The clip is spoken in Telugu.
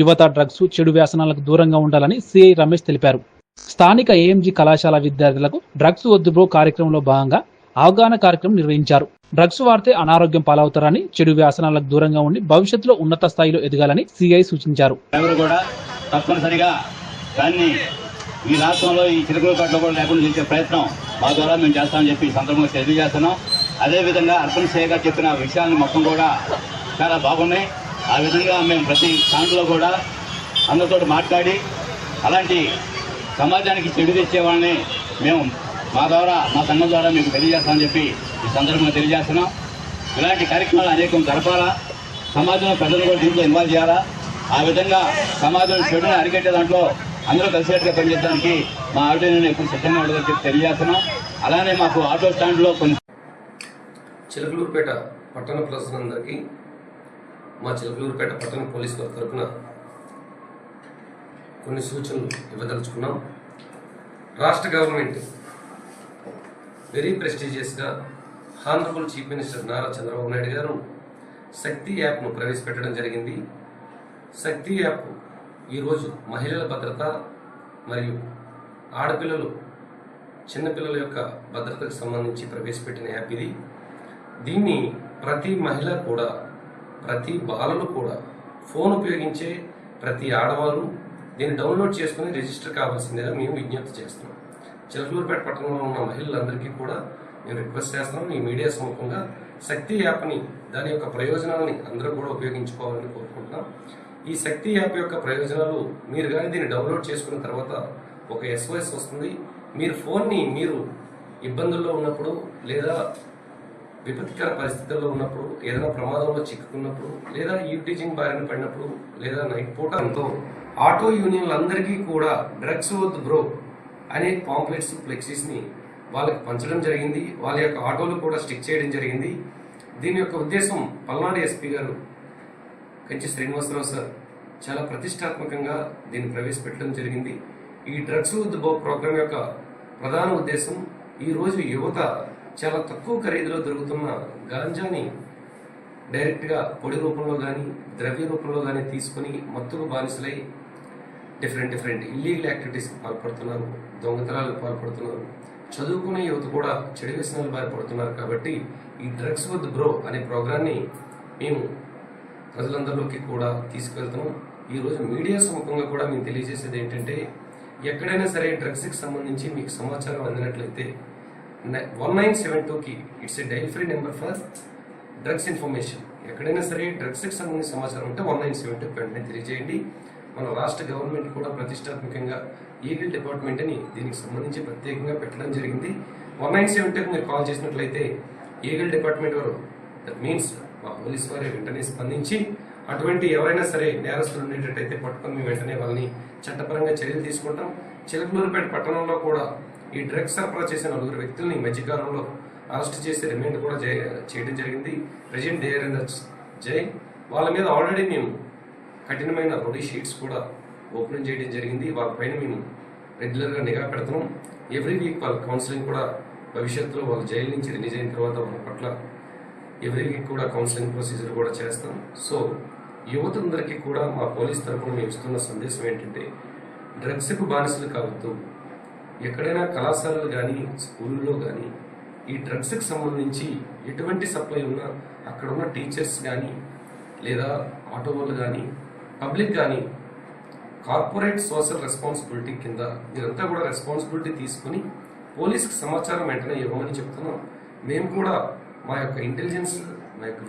యువత డ్రగ్స్ చెడు వ్యాసనాలకు దూరంగా ఉండాలని సిఐ రమేష్ తెలిపారు. స్థానిక ఏఎంజీ కళాశాల విద్యార్థులకు డ్రగ్స్ వద్దు బ్రో కార్యక్రమంలో భాగంగా అవగాహన కార్యక్రమం నిర్వహించారు. డ్రగ్స్ వాడితే అనారోగ్యం పాలవుతారని చెడు వ్యాసనాలకు దూరంగా ఉండి భవిష్యత్తులో ఉన్నత స్థాయిలో ఎదగాలని సిఐ సూచించారు. ఎవరు కూడా తప్పనిసరిగా దాన్ని ఈ రాష్ట్రంలో ఈ చిరుకులపేటలో కూడా లేకుండా చేసే ప్రయత్నం మా ద్వారా మేము చేస్తామని చెప్పి ఈ సందర్భంగా తెలియజేస్తున్నాం. అదేవిధంగా అర్పణ సేయ గారు చెప్పిన విషయాలు మొత్తం కూడా చాలా బాగున్నాయి. ఆ విధంగా మేము ప్రతి దాంట్లో కూడా అందరితో మాట్లాడి అలాంటి సమాజానికి చెడు తెచ్చే వాళ్ళని మేము మా ద్వారా మా సంఘం ద్వారా మీకు తెలియజేస్తామని చెప్పి ఈ సందర్భంగా తెలియజేస్తున్నాం. ఇలాంటి కార్యక్రమాలు అనేకం జరపాలా? సమాజంలో పెద్దలు కూడా దీంట్లో ఇన్వాల్వ్ చేయాలా? ఆ విధంగా సమాజంలో చెడుని అరికట్టే దాంట్లో అందరూ కలిసేట్టుగా పనిచేయడానికి మా ఆటో నేను ఎప్పుడు సిద్ధంగా ఉండదని చెప్పి తెలియజేస్తున్నాం. అలానే మాకు ఆటో స్టాండ్లో కొన్ని చిలకలూరుపేట పట్టణ ప్రజలందరికీ మా చిలకలూరుపేట పట్టణ పోలీసు వారి తరఫున కొన్ని సూచనలు ఇవ్వదలుచుకున్నాం. రాష్ట్ర government very ప్రెస్టీజియస్గా honourable chief minister Nara Chandrababu Naidu garu Shakti యాప్ను ప్రవేశపెట్టడం జరిగింది. శక్తి యాప్ ఈరోజు మహిళల భద్రత మరియు ఆడపిల్లలు చిన్నపిల్లల యొక్క భద్రతకు సంబంధించి ప్రవేశపెట్టిన యాప్ ఇది. దీన్ని ప్రతి మహిళ కూడా ప్రతి బాలలు కూడా ఫోన్ ఉపయోగించే ప్రతి ఆడవారు దీన్ని డౌన్లోడ్ చేసుకుని రిజిస్టర్ కావాల్సిందిగా మేము విజ్ఞప్తి చేస్తున్నాం. చిలకలూరుపేట పట్టణంలో ఉన్న మహిళలందరికీ కూడా మేము రిక్వెస్ట్ చేస్తున్నాం ఈ మీడియా సముఖంగా శక్తి యాప్ని దాని యొక్క ప్రయోజనాలని అందరూ కూడా ఉపయోగించుకోవాలని కోరుకుంటున్నాం. ఈ శక్తి యాప్ యొక్క ప్రయోజనాలు మీరు కానీ దీన్ని డౌన్లోడ్ చేసుకున్న తర్వాత ఒక ఎస్ఓఎస్ వస్తుంది. మీరు ఫోన్ని మీరు ఇబ్బందుల్లో ఉన్నప్పుడు లేదా విపత్కర పరిస్థితుల్లో ఉన్నప్పుడు ఏదైనా ప్రమాదంలో చిక్కుకున్నప్పుడు లేదా యూటీజింగ్ బారిన పడినప్పుడు లేదా నైట్ పూటంతో ఆటో యూనియన్లందరికీ కూడా డ్రగ్స్ వద్దు బ్రో అనే పాంప్లెట్స్ ఫ్లెక్సీస్ని వాళ్ళకి పంచడం జరిగింది. వాళ్ళ యొక్క ఆటోలు కూడా స్టిక్ చేయడం జరిగింది. దీని యొక్క ఉద్దేశం పల్నాడు ఎస్పీ గారు కంచి శ్రీనివాసరావు సార్ చాలా ప్రతిష్టాత్మకంగా దీన్ని ప్రవేశపెట్టడం జరిగింది. ఈ డ్రగ్స్ వద్దు బ్రో ప్రోగ్రామ్ యొక్క ప్రధాన ఉద్దేశం ఈ రోజు యువత చాలా తక్కువ ఖరీదులో దొరుకుతున్న గాంజాని డైరెక్ట్గా పొడి రూపంలో కానీ ద్రవ్య రూపంలో కానీ తీసుకుని మత్తుకు బానిసలై డిఫరెంట్ డిఫరెంట్ ఇల్లీగల్ యాక్టివిటీస్కి పాల్పడుతున్నారు దొంగతనాలకు పాల్పడుతున్నారు. చదువుకునే యువత కూడా చెడు వ్యసనాలు బారిపడుతున్నారు కాబట్టి ఈ డ్రగ్స్ వద్ద బ్రో అనే ప్రోగ్రాన్ని మేము ప్రజలందరిలోకి కూడా తీసుకెళ్తున్నాం ఈరోజు మీడియా సముఖంగా కూడా మేము తెలియజేసేది ఏంటంటే ఎక్కడైనా సరే డ్రగ్స్కి సంబంధించి మీకు సమాచారం అందినట్లయితే వన్ నైన్ సెవెన్ టూకి it's a toll free number for drugs information ఎక్కడైనా సరే డ్రగ్స్కి సంబంధించిన సమాచారం ఉంటే వన్ నైన్ సెవెన్ టూ వెంటనే తెలియజేయండి. మన రాష్ట్ర గవర్నమెంట్ కూడా ప్రతిష్టాత్మకంగా ఈగల్ డిపార్ట్మెంట్ అని దీనికి సంబంధించి ప్రత్యేకంగా పెట్టడం జరిగింది. వన్ నైన్ సెవెన్ టూకి మీరు కాల్ చేసినట్లయితే ఈగల్ డిపార్ట్మెంట్ వారు దట్ మీన్స్ మా పోలీస్ వారి వెంటనే స్పందించి అటువంటి ఎవరైనా సరే నేరస్తులు ఉండేటట్టయితే పట్టుకొని మేము వెంటనే వాళ్ళని చట్టపరంగా చర్యలు తీసుకుంటాం. చిలకలూరుపేట పట్టణంలో కూడా ఈ డ్రగ్స్ సరఫరా చేసిన నలుగురు వ్యక్తుల్ని ఈ మధ్యకాలంలో అరెస్ట్ చేసి రిమాండ్ కూడా చేయడం జరిగింది. ప్రజెంట్ దేర్ ఇన్ జై వాళ్ళ మీద ఆల్రెడీ మేము కఠినమైన రొడీ షీట్స్ కూడా ఓపెన్ చేయడం జరిగింది. వాళ్ళపైన మేము రెగ్యులర్గా నిఘా పెడుతున్నాం. ఎవ్రీ వీక్ వాళ్ళ కౌన్సిలింగ్ కూడా భవిష్యత్తులో వాళ్ళు జైలు నుంచి రిలీజ్ అయిన తర్వాత వాళ్ళ పట్ల ఎవ్రీ వీక్ కూడా కౌన్సిలింగ్ ప్రొసీజర్ కూడా చేస్తాం. సో యువతందరికీ కూడా మా పోలీస్ తరఫున మేము ఇస్తున్న సందేశం ఏంటంటే డ్రగ్స్కు బానిసలు కావద్దు. ఎక్కడైనా కళాశాలలు కానీ స్కూల్లో కానీ ఈ డ్రగ్స్కి సంబంధించి ఎటువంటి సప్లై ఉన్నా అక్కడ ఉన్న టీచర్స్ కానీ లేదా ఆటో వాళ్ళు కానీ పబ్లిక్ కానీ కార్పొరేట్ సోషల్ రెస్పాన్సిబిలిటీ కింద మీరంతా కూడా రెస్పాన్సిబిలిటీ తీసుకుని పోలీస్కి సమాచారం వెంటనే ఇవ్వమని చెప్తున్నాం. మేము కూడా మా యొక్క ఇంటెలిజెన్స్ మా యొక్క